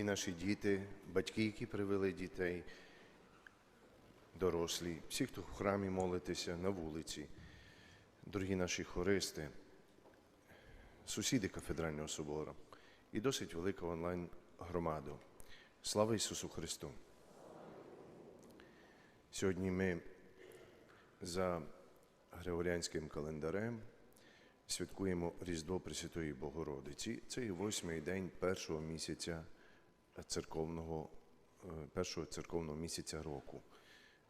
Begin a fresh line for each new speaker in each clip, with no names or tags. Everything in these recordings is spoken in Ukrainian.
дорогі наші діти, батьки, які привели дітей, дорослі, всі, хто в храмі молитеся на вулиці, дорогі наші хористи, сусіди кафедрального собору і досить велика онлайн-громаду. Слава Ісусу Христу! Сьогодні ми за Григоріанським календарем святкуємо Різдво Пресвятої Богородиці. Це і восьмий день першого місяця церковного, е, першого церковного місяця року.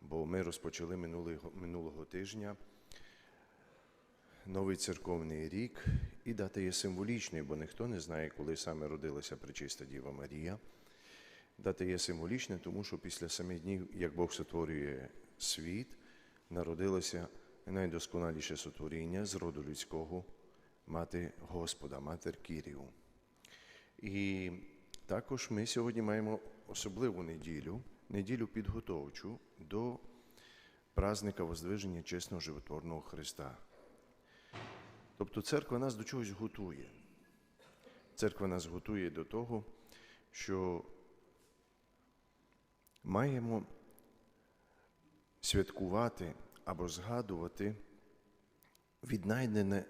Бо ми розпочали минулого, минулого тижня новий церковний рік, і дата є символічною, бо ніхто не знає, коли саме родилася Пречиста Діва Марія. Дата є символічна, тому що після самих днів, як Бог сотворює світ, народилося найдосконаліше сотворіння з роду людського мати Господа, матер Кірію. І також ми сьогодні маємо особливу неділю, неділю підготовчу до празника Воздвиження чесного животворного Христа. Тобто церква нас до чогось готує. Церква нас готує до того, що маємо святкувати або згадувати віднайдене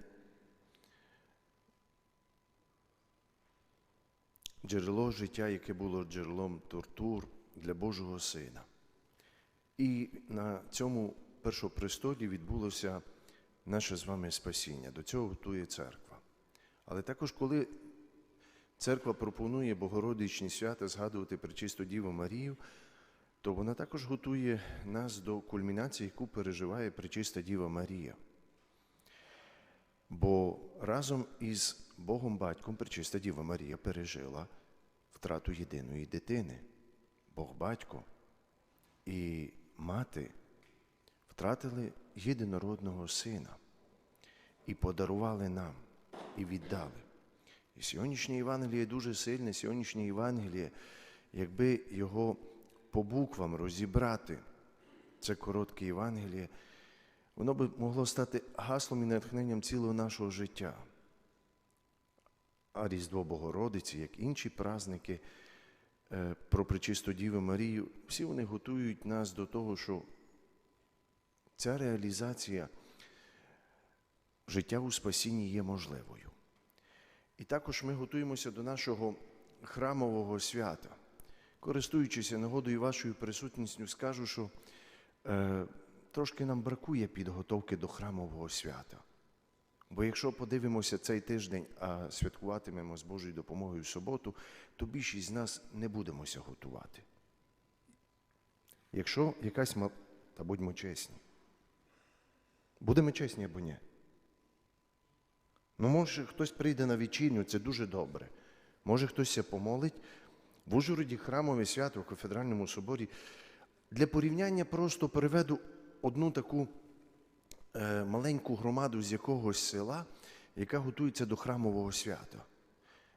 джерело життя, яке було джерелом тортур для Божого Сина. І на цьому першопрестолі відбулося наше з вами спасіння. До цього готує церква. Але також, коли церква пропонує Богородичні свята згадувати Пречисту Діву Марію, то вона також готує нас до кульмінації, яку переживає Пречиста Діва Марія. Бо разом із Богом Батьком Пречиста Діва Марія пережила втрату єдиної дитини. Бог Батько і мати втратили єдинородного сина і подарували нам, і віддали. І сьогоднішнє Євангеліє дуже сильне, сьогоднішнє Євангеліє, якби його по буквам розібрати, це коротке Євангеліє, воно би могло стати гаслом і натхненням цілого нашого життя. А Різдво Богородиці, як інші праздники е, про Пречисту Діву Марію, всі вони готують нас до того, що ця реалізація життя у спасінні є можливою. І також ми готуємося до нашого храмового свята. Користуючися нагодою вашою присутністю, скажу, що е, трошки нам бракує підготовки до храмового свята. Бо якщо подивимося цей тиждень, а святкуватимемо з Божою допомогою суботу, то більшість з нас не будемося готувати. Якщо якась мал... та будьмо чесні. Будемо чесні або ні? Ну, може, хтось прийде на вечірню, це дуже добре. Може, хтось ся помолить. В Ужгороді храмове свято в кафедральному соборі. Для порівняння просто переведу одну таку маленьку громаду з якогось села, яка готується до храмового свята.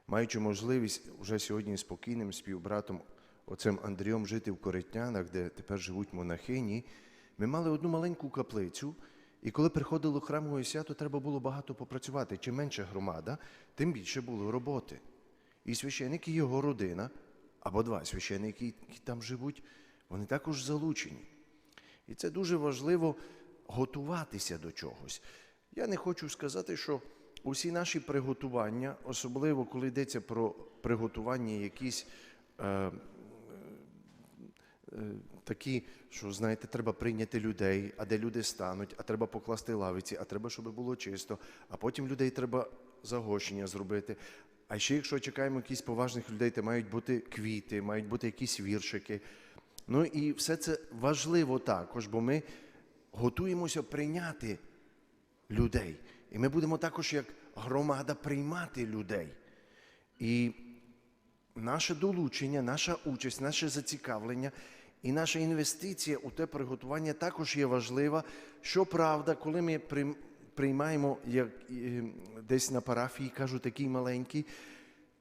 Маючи можливість вже сьогодні спокійним співбратом оцем Андрієм жити в Коритнянах, де тепер живуть монахині, ми мали одну маленьку каплицю, і коли приходило храмове свято, треба було багато попрацювати. Чим менша громада, тим більше було роботи. І священик і його родина, або два священики, які там живуть, вони також залучені. І це дуже важливо готуватися до чогось. Я не хочу сказати, що усі наші приготування, особливо коли йдеться про приготування якісь е, е, такі, що, знаєте, треба прийняти людей, а де люди стануть, а треба покласти лавиці, а треба, щоб було чисто, а потім людей треба загощення зробити. А ще якщо чекаємо якісь поважних людей, то мають бути квіти, мають бути якісь віршики. Ну і все це важливо також, бо ми готуємося прийняти людей. І ми будемо також як громада приймати людей. І наше долучення, наша участь, наше зацікавлення і наша інвестиція у те приготування також є важлива. Щоправда, коли ми приймаємо як, десь на парафії, кажу, такий маленький,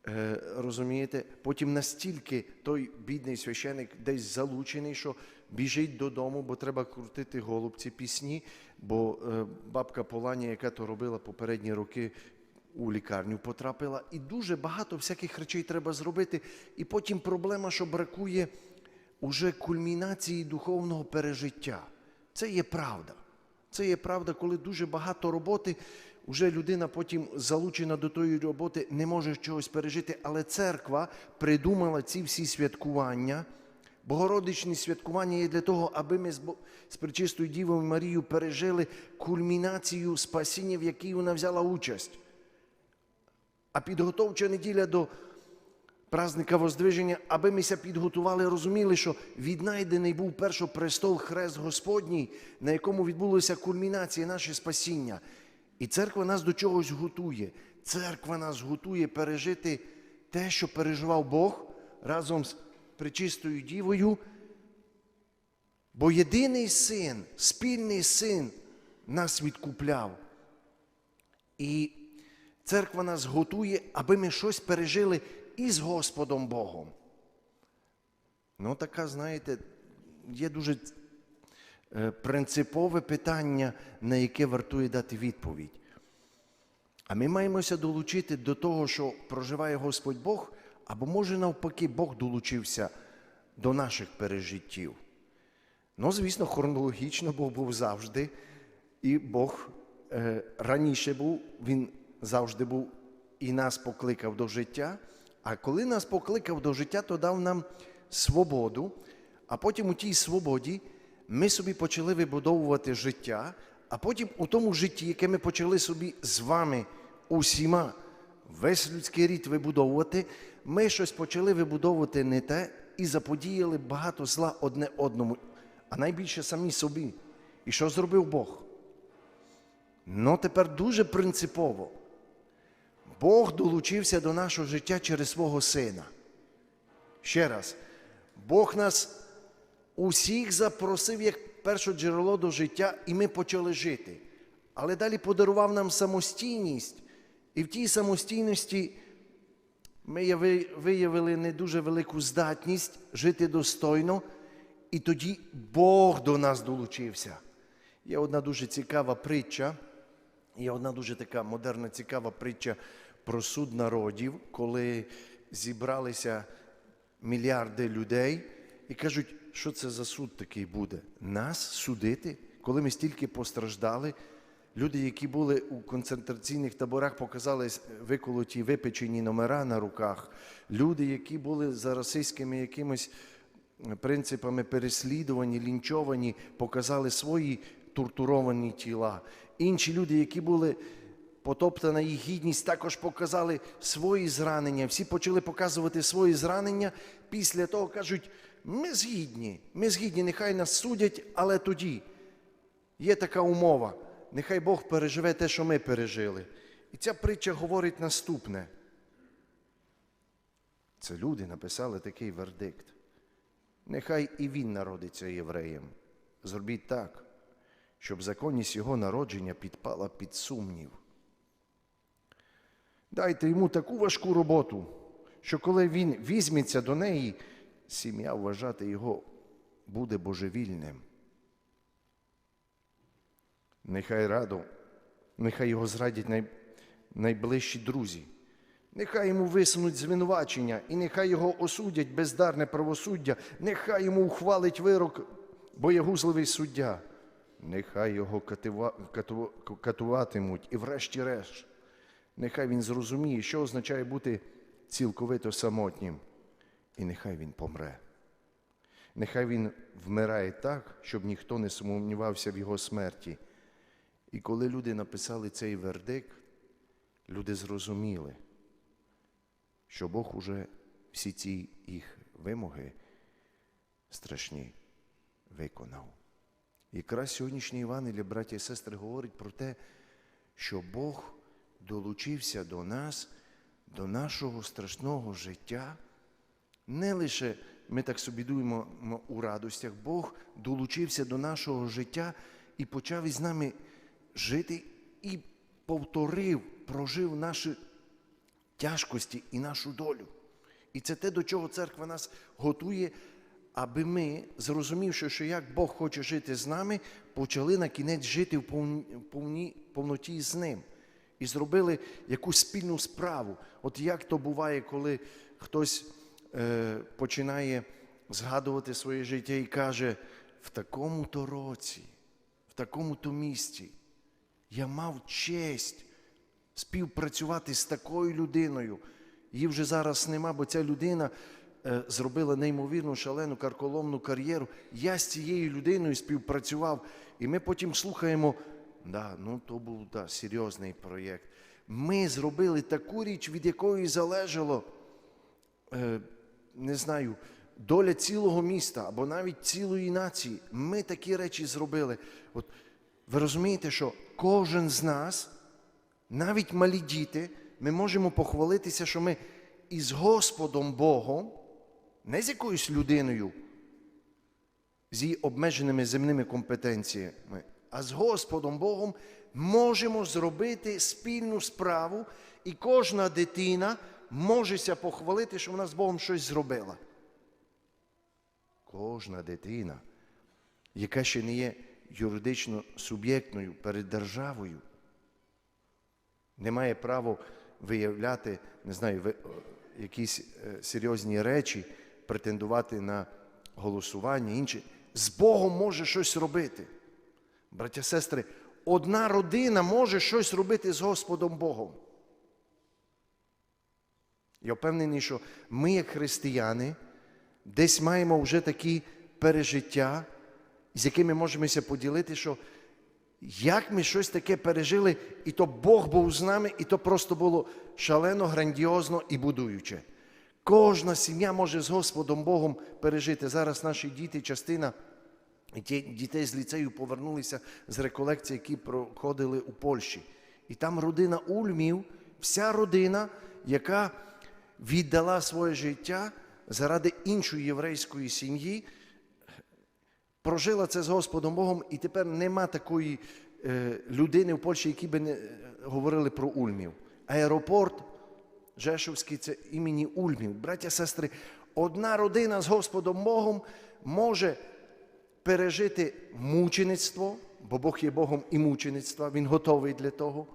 е, розумієте, потім настільки той бідний священик десь залучений, що біжить додому, бо треба крутити голубці пісні, бо е, бабка Поланя, яка то робила попередні роки, у лікарню потрапила, і дуже багато всяких речей треба зробити. І потім проблема, що бракує уже кульмінації духовного пережиття. Це є правда. Це є правда, коли дуже багато роботи, вже людина потім залучена до тої роботи, не може чогось пережити. Але церква придумала ці всі святкування. Богородичні святкування є для того, аби ми з Пречистою Дівою Марією пережили кульмінацію спасіння, в якій вона взяла участь. А підготовча неділя до праздника Воздвиження, аби ми ся підготували, розуміли, що віднайдений був першопрестол Хрест Господній, на якому відбулася кульмінація наше спасіння. І церква нас до чогось готує. Церква нас готує пережити те, що переживав Бог разом з пречистою Дівою. Бо єдиний син, спільний син нас відкупляв. І церква нас готує, аби ми щось пережили із Господом Богом. Ну, така, знаєте, є дуже е, принципове питання, на яке вартує дати відповідь. А ми маємося долучити до того, що проживає Господь Бог, або може навпаки Бог долучився до наших пережиттів. Ну, звісно, хронологічно Бог був завжди, і Бог е, раніше був, Він завжди був і нас покликав до життя. А коли нас покликав до життя, то дав нам свободу, а потім у тій свободі ми собі почали вибудовувати життя, а потім у тому житті, яке ми почали собі з вами усіма, весь людський рід вибудовувати, ми щось почали вибудовувати не те і заподіяли багато зла одне одному, а найбільше самі собі. І що зробив Бог? Ну, тепер дуже принципово. Бог долучився до нашого життя через свого сина. Ще раз, Бог нас усіх запросив як перше джерело до життя, і ми почали жити. Але далі подарував нам самостійність, і в тій самостійності ми виявили не дуже велику здатність жити достойно, і тоді Бог до нас долучився. Є одна дуже цікава притча, є одна дуже така модерна цікава притча про суд народів, коли зібралися мільярди людей і кажуть, що це за суд такий буде? Нас судити, коли ми стільки постраждали. Люди, які були у концентраційних таборах, показали виколоті випечені номера на руках. Люди, які були за російськими якимось принципами переслідувані, лінчовані, показали свої тортуровані тіла. Інші люди, які були потоптана їх гідність, також показали свої зранення. Всі почали показувати свої зранення. Після того кажуть, ми згідні, ми згідні, нехай нас судять, але тоді є така умова. Нехай Бог переживе те, що ми пережили. І ця притча говорить наступне. Це люди написали такий вердикт. Нехай і він народиться євреєм. Зробіть так, щоб законність його народження підпала під сумнів. Дайте йому таку важку роботу, що коли він візьметься до неї, сім'я вважати його буде божевільним. Нехай раду, нехай його зрадять най, найближчі друзі. Нехай йому висунуть звинувачення, і нехай його осудять бездарне правосуддя, нехай йому ухвалить вирок боягузливий суддя, нехай його катива, кату, катуватимуть і врешті-решт. Нехай він зрозуміє, що означає бути цілковито самотнім, і нехай він помре. Нехай він вмирає так, щоб ніхто не сумнівався в його смерті. І коли люди написали цей вердикт, люди зрозуміли, що Бог уже всі ці їх вимоги страшні виконав. Якраз сьогоднішній Івангелія, браті і сестри, говорить про те, що Бог долучився до нас, до нашого страшного життя. Не лише ми так собі дуємо у радостях, Бог долучився до нашого життя і почав із нами жити і повторив, прожив наші тяжкості і нашу долю. І це те, до чого церква нас готує, аби ми, зрозумівши, що як Бог хоче жити з нами, почали на кінець жити в повні, повноті з ним. і зробили якусь спільну справу. От як то буває, коли хтось е, починає згадувати своє життя і каже, в такому-то році, в такому-то місці я мав честь співпрацювати з такою людиною. Її вже зараз нема, бо ця людина е, зробила неймовірну шалену карколомну кар'єру. Я з цією людиною співпрацював, і ми потім слухаємо, да, ну то був да, серйозний проєкт. Ми зробили таку річ, від якої залежало, е, не знаю, доля цілого міста або навіть цілої нації. Ми такі речі зробили. От ви розумієте, що кожен з нас навіть малі діти, ми можемо похвалитися, що ми із Господом Богом, не з якоюсь людиною, з її обмеженими земними компетенціями, а з Господом Богом можемо зробити спільну справу, і кожна дитина можеся похвалити, що вона з Богом щось зробила. Кожна дитина, яка ще не є юридично суб'єктною перед державою, не має права виявляти, не знаю, якісь е, серйозні речі, претендувати на голосування, інші. З Богом може щось робити. Браття, сестри, одна родина може щось робити з Господом Богом. Я впевнений, що ми, як християни, десь маємо вже такі пережиття, з якими можемося поділити, що як ми щось таке пережили, і то Бог був з нами, і то просто було шалено, грандіозно і будуюче. Кожна сім'я може з Господом Богом пережити. Зараз наші діти, частина дітей з ліцею повернулися з реколекцій, які проходили у Польщі. І там родина Ульмів, вся родина, яка віддала своє життя заради іншої єврейської сім'ї, прожила це з Господом Богом, і тепер нема такої е, людини в Польщі, які би не е, говорили про Ульмів. Аеропорт Жешовський це імені Ульмів. Браття, сестри, одна родина з Господом Богом може пережити мучеництво, бо Бог є Богом і мучеництва, Він готовий для того.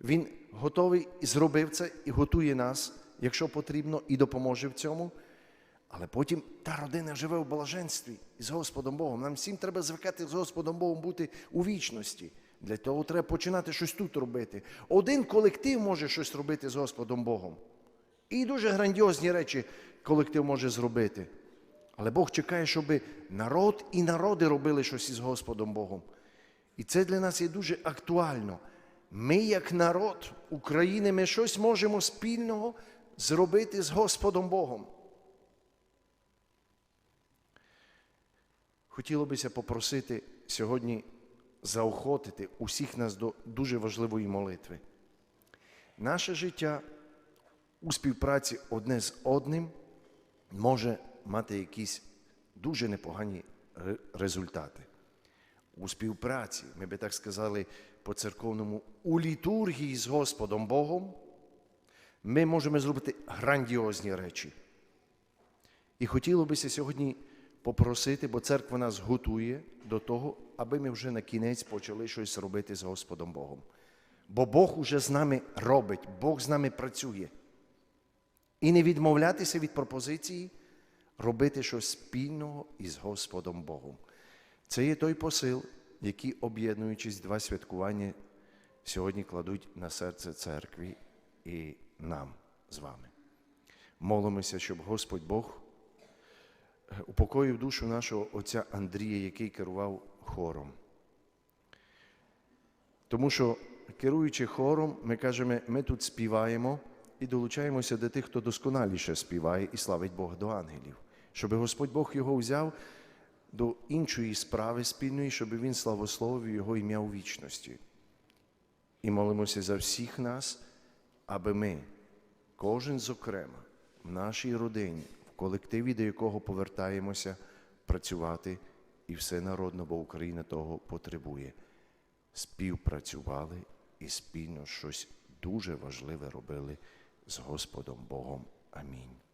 Він готовий і зробив це і готує нас, якщо потрібно, і допоможе в цьому. Але потім та родина живе в блаженстві з Господом Богом. Нам всім треба звикати з Господом Богом бути у вічності. Для того треба починати щось тут робити. Один колектив може щось робити з Господом Богом. І дуже грандіозні речі колектив може зробити. Але Бог чекає, щоб народ і народи робили щось із Господом Богом. І це для нас є дуже актуально. Ми, як народ України, ми щось можемо спільного зробити з Господом Богом. Хотіло бися попросити сьогодні заохотити усіх нас до дуже важливої молитви. Наше життя у співпраці одне з одним може мати якісь дуже непогані результати. У співпраці, ми би так сказали по церковному, у літургії з Господом Богом ми можемо зробити грандіозні речі. І хотіло бися сьогодні попросити, бо церква нас готує до того, аби ми вже на кінець почали щось робити з Господом Богом. Бо Бог уже з нами робить, Бог з нами працює. І не відмовлятися від пропозиції робити щось спільного із Господом Богом. Це є той посил, який, об'єднуючись два святкування, сьогодні кладуть на серце церкві і нам з вами. Молимося, щоб Господь Бог упокоїв душу нашого отця Андрія, який керував хором. Тому що, керуючи хором, ми кажемо, ми тут співаємо і долучаємося до тих, хто досконаліше співає і славить Бога до ангелів, щоб Господь Бог його взяв до іншої справи спільної, щоб він славословив його ім'я у вічності. І молимося за всіх нас, аби ми, кожен зокрема, в нашій родині, колективі, до якого повертаємося працювати, і все народно, бо Україна того потребує. Співпрацювали і спільно щось дуже важливе робили з Господом Богом. Амінь.